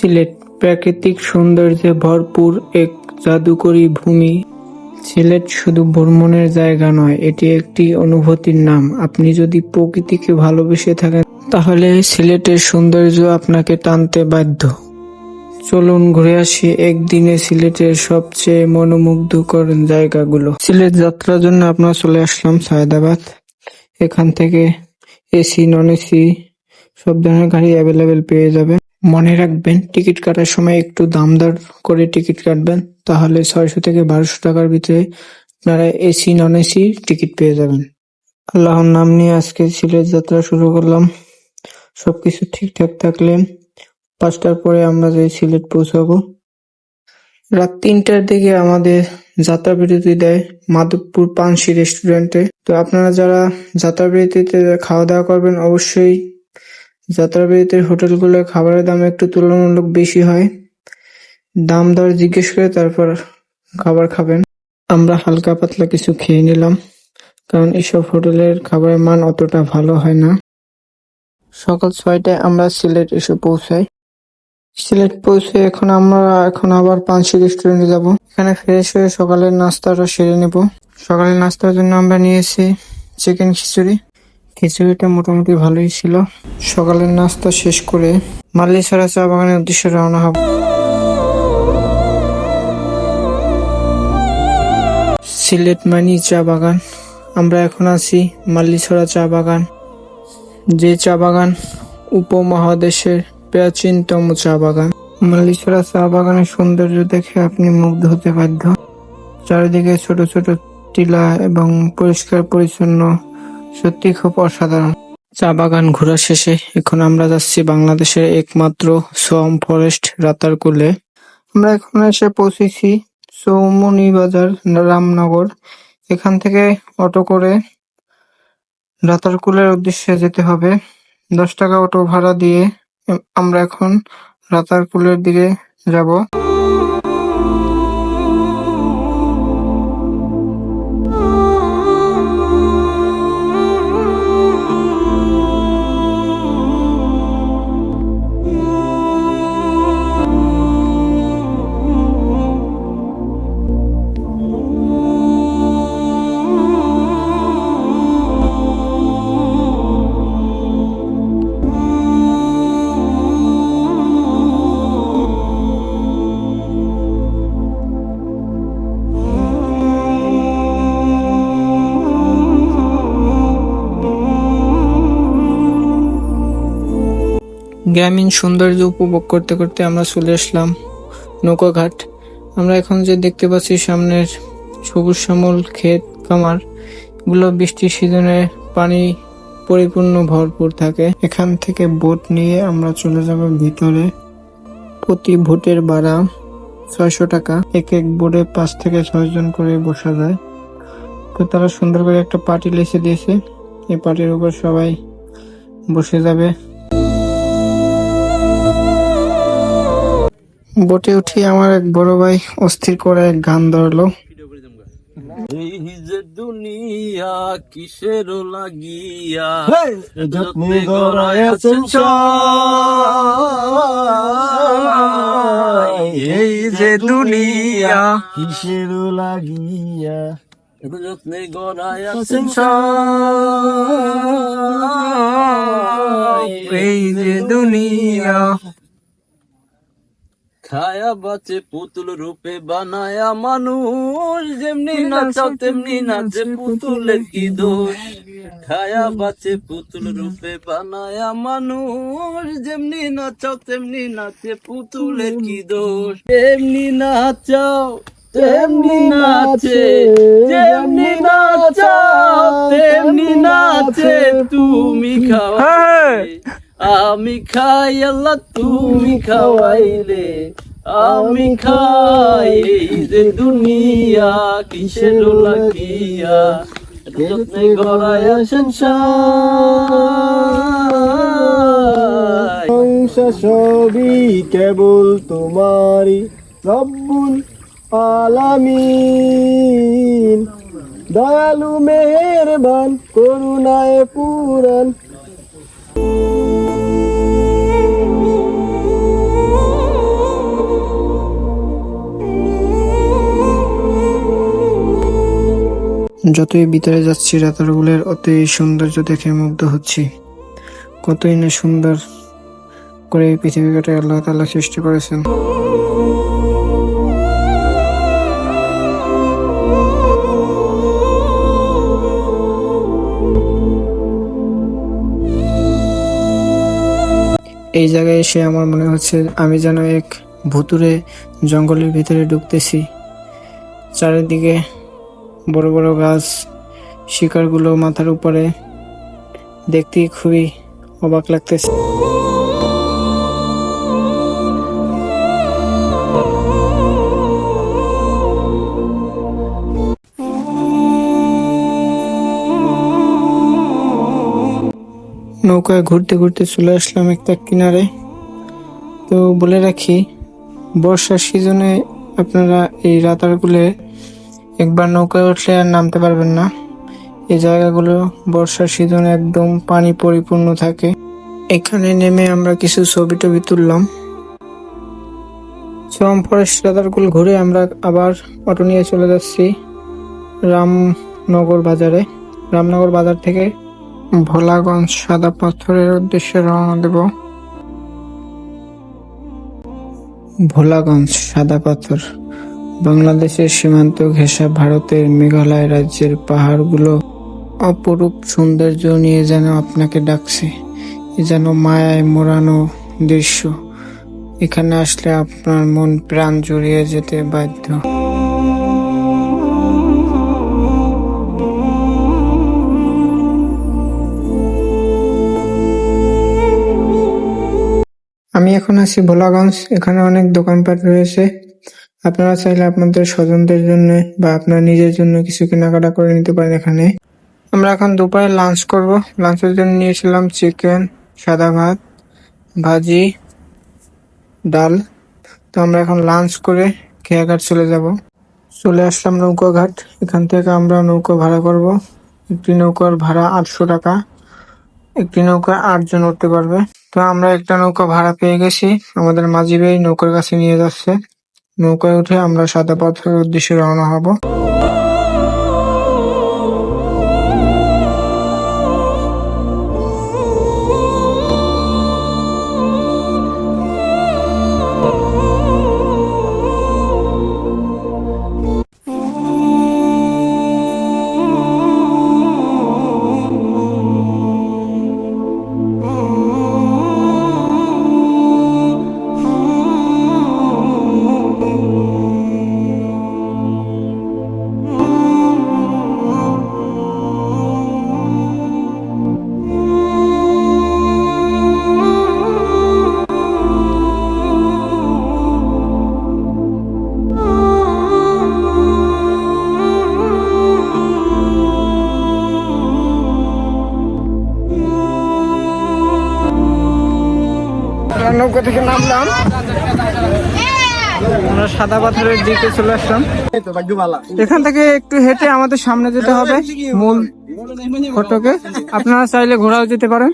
সিলেট প্রাকৃতিক সৌন্দর্যে ভরপুর এক জাদুকরী ভূমি। সিলেট শুধু ভ্রমণের জায়গা নয়, এটি একটি অনুভূতির নাম। আপনি যদি প্রকৃতিকে ভালোবেসে থাকেন, তাহলে সিলেটের সৌন্দর্য আপনাকে টানতে বাধ্য। চলুন ঘুরে আসি একদিনে সিলেটের সবচেয়ে মনোমুগ্ধকর জায়গাগুলো। সিলেট যাত্রার জন্য আপনারা চলে আসলাম সায়দাবাদ। এখান থেকে এসি, নন এসি, সব ধরনের গাড়ি অ্যাভেলেবেল পেয়ে যাবেন। মনে রাখবেন, টিকিট কাটার সময় একটু দাম দর করে টিকিট কাটবেন, তাহলে ছয়শো থেকে বারোশো টাকার ভিতরে আপনারা এসি, নন এসি টিকিট পেয়ে যাবেন। আল্লাহর নাম নিয়ে আজকে সিলেট যাত্রা শুরু করলাম। সবকিছু ঠিকঠাক থাকলে পাঁচটার পরে আমরা যাই সিলেট পৌঁছাবো। রাত তিনটার দিকে আমাদের যাত্রা বিরতি দেয় মাধবপুর পানসি রেস্টুরেন্টে। তো আপনারা যারা যাত্রা বিরতিতে খাওয়া দাওয়া করবেন, অবশ্যই যাত্রা বিরতির হোটেলগুলোর খাবারের দাম একটু তুলনামূলক বেশি হয়। দাম দর জিজ্ঞেস করে তারপর খাবার খাবেন। আমরা হালকা পাতলা কিছু খেয়ে নিলাম, কারণ এসব হোটেলের খাবারের মান অতটা ভালো হয় না। সকাল ছয়টায় আমরা সিলেট এসে পৌঁছাই। সিলেট পৌঁছে এখন আমরা এখন আবার পানসি রেস্টুরেন্টে যাব। এখানে ফ্রেশ হয়ে সকালের নাস্তাটা সেরে নেব। সকালের নাস্তার জন্য আমরা নিয়েছি চিকেন খিচুড়ি। খিচুড়িটা মোটামুটি ভালোই ছিল। সকালের নাস্তা শেষ করে মাল্লিছড়া চা বাগানের উদ্দেশ্যে রওনা হব। সিলেট মানি চা বাগান। আমরা এখন আছি মাল্লিছড়া চা বাগান। যে চা বাগান উপমহাদেশের প্রাচীনতম চা বাগান। মাল্লিছড়া চা বাগানের সৌন্দর্য দেখে আপনি মুগ্ধ হতে বাধ্য। চারিদিকে ছোট ছোট টিলা এবং পরিষ্কার পরিচ্ছন্ন সত্যি খুব অসাধারণ। চা বাগান ঘোরা শেষে এখন আমরা যাচ্ছি বাংলাদেশের একমাত্র সোয়াম ফরেস্ট রাতারকুলে আমরা এখন এসে পৌঁছেছি চৌমনি বাজার রামনগর। এখান থেকে অটো করে রাতারকুলের উদ্দেশ্যে যেতে হবে। দশ টাকা অটো ভাড়া দিয়ে আমরা এখন রাতারকুলের দিকে যাব। গ্রামীণ সৌন্দর্য উপভোগ করতে করতে আমরা চলে আসলাম নৌকাঘাট। আমরা এখন যে দেখতে পাচ্ছি সামনের সবুজ শ্যামল ক্ষেত, খামার, এগুলো বৃষ্টির সিজনে পানি পরিপূর্ণ ভরপুর থাকে। এখান থেকে বোট নিয়ে আমরা চলে যাব ভিতরে। প্রতি ভোটের ভাড়া ছয়শো টাকা। এক এক বোর্ডে পাঁচ থেকে ছয় জন করে বসা যায়। তো তারা সুন্দর করে একটা পার্টি লিখে দিয়েছে। এই পার্টির উপর সবাই বসে যাবে। বোটে উঠি আমার এক বড় ভাই অস্থির করে এক গান ধরলো। এই যে দুনিয়া কিসের লাগিয়া? যত্নে গড়াইয়াছেন সবাই। এই যে দুনিয়া কিসের লাগিয়া? যত্নে এই যে দুনিয়া খায়া বাচে পুতুল রূপে বানায়া মানুষ। যেমনি নাচাও তেমনি নাচে পুতুলের কি দোষ? খায়া বাচে পুতুল রূপে বানায়া মানুষ। যেমনি নাচাও তেমনি নাচে পুতুলের কি দোষ? তেমনি নাচাও তেমনি নাচে। যেমনি নাচাও তেমনি নাচে তুমি খাওয়াইলে আমি খাই আল্লাহ, তুমি খাওয়াইলে। আমি খাই যে দুনিয়া, কিসের লাগিয়া যত্নে গড়ায় সংসার সবই কেবল তোমারই রব্বুল আলামিন। দয়ালু, মেহেরবান, করুণায় পুরাণ যতই ভিতরে যাচ্ছি, রাতারগুলের অতই সৌন্দর্য দেখে মুগ্ধ হচ্ছি। কতই না সুন্দর করে এই পৃথিবীটাকে আল্লাহ তাল্লাহ সৃষ্টি করেছেন। এই জায়গায় এসে আমার মনে হচ্ছে আমি যেন এক ভুতুরে জঙ্গলের ভিতরে ঢুকতেছি। চারিদিকে বড় বড় গাছ, শিকারগুলো মাথার উপরে। দেখতে খুবই অবাক লাগতেছে। নৌকায় ঘুরতে ঘুরতে চলে আসলাম একটা কিনারে। তো বলে রাখি, বর্ষার সিজনে আপনারা এই রাতারগুলে একবার নৌকায় উঠলে আর নামতে পারবেন না। এই জায়গাগুলো বর্ষার সিজনে একদম পানি পরিপূর্ণ থাকে। এখানে নেমে আমরা কিছু ছবি টবি তুললাম। সোয়াম ফরেস্ট রাতারগুল ঘুরে আমরা আবার অটো নিয়ে চলে যাচ্ছি রামনগর বাজারে। রামনগর বাজার থেকে ভোলাগঞ্জ সাদা পাথরের উদ্দেশ্যে রওনা দেব। ভোলাগঞ্জ সাদা পাথর। বাংলাদেশের সীমান্ত ঘেঁষা ভারতের মেঘালয় রাজ্যের পাহাড়গুলো অপরূপ সৌন্দর্য নিয়ে যেন আপনাকে ডাকছে। এ যেন মায়ায় মোড়ানো দৃশ্য। এখানে আসলে আপনার মন প্রাণ জুড়িয়ে যেতে বাধ্য। আমি এখন আছি ভোলাগঞ্জ। এখানে অনেক দোকানপাট রয়েছে। আপনারা চাইলে আপনাদের স্বজনদের জন্য বা আপনার নিজের জন্য কিছু কেনাকাটা করে নিতে পারেন এখানে। আমরা এখন দুপুরে লাঞ্চ করব। লাঞ্চের জন্য নিয়েছিলাম চিকেন সাদা ভাত, ভাজি, ডাল। তো আমরা এখন লাঞ্চ করে খেয়াঘাট চলে যাব। চলে আসলাম নৌকা ঘাট এখান থেকে আমরা নৌকা ভাড়া করব। একটি নৌকার ভাড়া আটশো টাকা। একটি নৌকা আটজন উঠতে পারবে। তো আমরা একটা নৌকা ভাড়া পেয়ে গেছি। আমাদের মাঝি ভাই নৌকার কাছে নিয়ে যাচ্ছে। নৌকায় উঠে আমরা সাদা পাথরের উদ্দেশ্যে রওনা হব। নৌকা থেকে নামলাম। আমরা সাদা পাথরের দিকে চলে আসলাম। এখান থেকে একটু হেঁটে আমাদের সামনে যেতে হবে মূল ফটকে। আপনারা চাইলে ঘোরাও যেতে পারেন।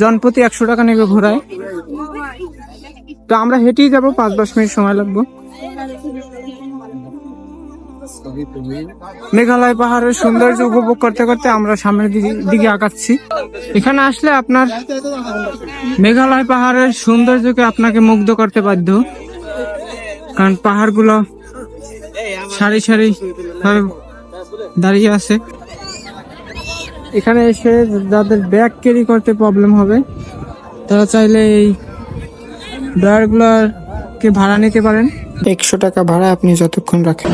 জনপ্রতি একশো টাকা নেবে ঘোরায় তো আমরা হেঁটেই যাব, পাঁচ দশ মিনিট সময় লাগবে। মেঘালয় পাহাড়ের সৌন্দর্য উপভোগ করতে করতে আমরা সামনের দিকে- দিকে আগাচ্ছি। এখানে আসলে আপনার মেঘালয় পাহাড়ের সৌন্দর্যকে আপনাকে মুগ্ধ করতে বাধ্য। কারণ পাহাড়গুলো সারি সারি ভাবে দাঁড়িয়ে আছে। এখানে এসে যাদের ব্যাগ ক্যারি করতে প্রবলেম হবে তারা চাইলে এই ড্রয়ারগুলোকে ভাড়া নিতে পারেন। একশো টাকা ভাড়া আপনি যতক্ষণ রাখেন।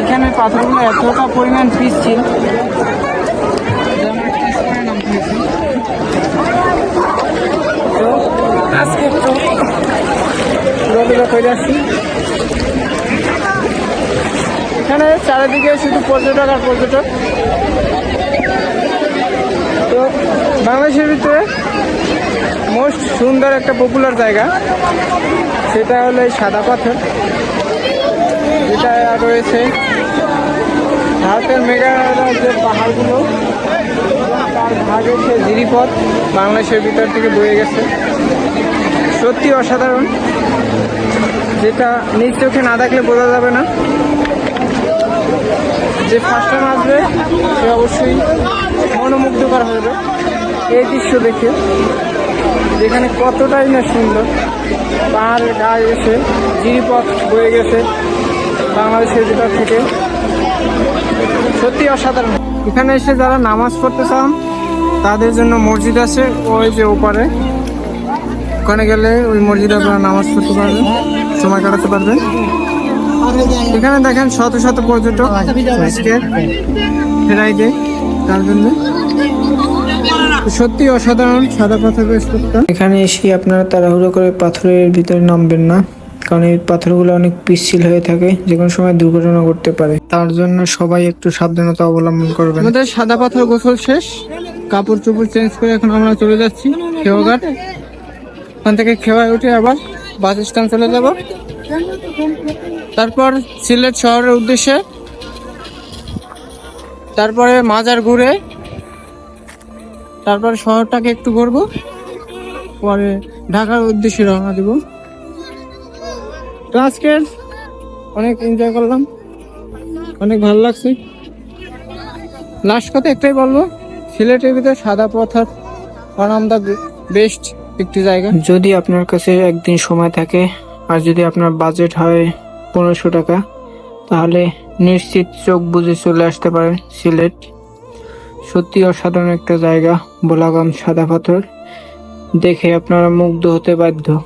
এখানে পাথরগুলো এতটা পরিমাণ পিস ছিল যে আমরা পিস করে নামতে হয়েছে। তো এখানে চারিদিকে শুধু পর্যটক আর পর্যটক। তো বাংলাদেশের ভিতরে মোস্ট সুন্দর একটা পপুলার জায়গা, সেটা হলো এই সাদা পাথর। যেটা রয়েছে ভারতের মেঘালয়ের যে পাহাড়গুলো, তার ভাগে সে গিরিপথ বাংলাদেশের ভিতর থেকে বয়ে গেছে। সত্যি অসাধারণ। যেটা নিজ চোখে না দেখলে বোঝা যাবে না। যে ফার্স্ট টাইম আসবে সে অবশ্যই মনোমুগ্ধকর হবে। এই দৃশ্য দেখে, যেখানে কতটাই না সুন্দর, পাহাড়ের গায়ে এসে গিরিপথ বয়ে গেছে বাংলাদেশের ভিতর থেকে। সত্যি অসাধারণ। এখানে এসে যারা নামাজ পড়তে চান, তাদের জন্য মসজিদ আছে ওই যে ওপারে। ওখানে গেলে ওই মসজিদে আপনারা নামাজ পড়তে পারবেন, সময় কাটাতে পারবেন। এখানে দেখেন শত শত পর্যটক আজকে তার জন্য। সত্যি অসাধারণ, সাদা পাথরের স্তূপটা এখানে এসে আপনারা তাড়াহুড়ো করে পাথরের ভিতরে নামবেন না। কারণ এই পাথরগুলো অনেক পিচ্ছিল হয়ে থাকে, যে কোনো সময় দুর্ঘটনা ঘটতে পারে। তার জন্য সবাই একটু সাবধানতা অবলম্বন করবেন। আমাদের সাদা পাথর গোসল শেষ। কাপড় চোপড় চেঞ্জ করে এখন আমরা চলে যাচ্ছি খেওয়াঘাট। ওখান থেকে খেওয়ায় উঠে আবার বাস স্ট্যান্ড চলে যাব। তারপর সিলেট শহরের উদ্দেশ্যে। তারপরে মাজার ঘুরে। তারপর শহরটাকে একটু ঘুরবো। পরে ঢাকার উদ্দেশ্যে রওনা দেব। তো অনেক এনজয় করলাম। অনেক ভালো লাগছে। লাস্ট কথা একটাই বলব, সিলেটের ভিতরে সাদা পাথর ওয়ান অফ দ্য বেস্ট একটি জায়গা। যদি আপনার কাছে একদিন সময় থাকে আর যদি আপনার বাজেট হয় পনেরোশো টাকা, তাহলে নিশ্চিত চোখ বুঝে চলে আসতে পারেন সিলেট। সত্যি অসাধারণ একটা জায়গা, বোলাগাম সাদা পাথর। দেখে আপনারা মুগ্ধ হতে বাধ্য।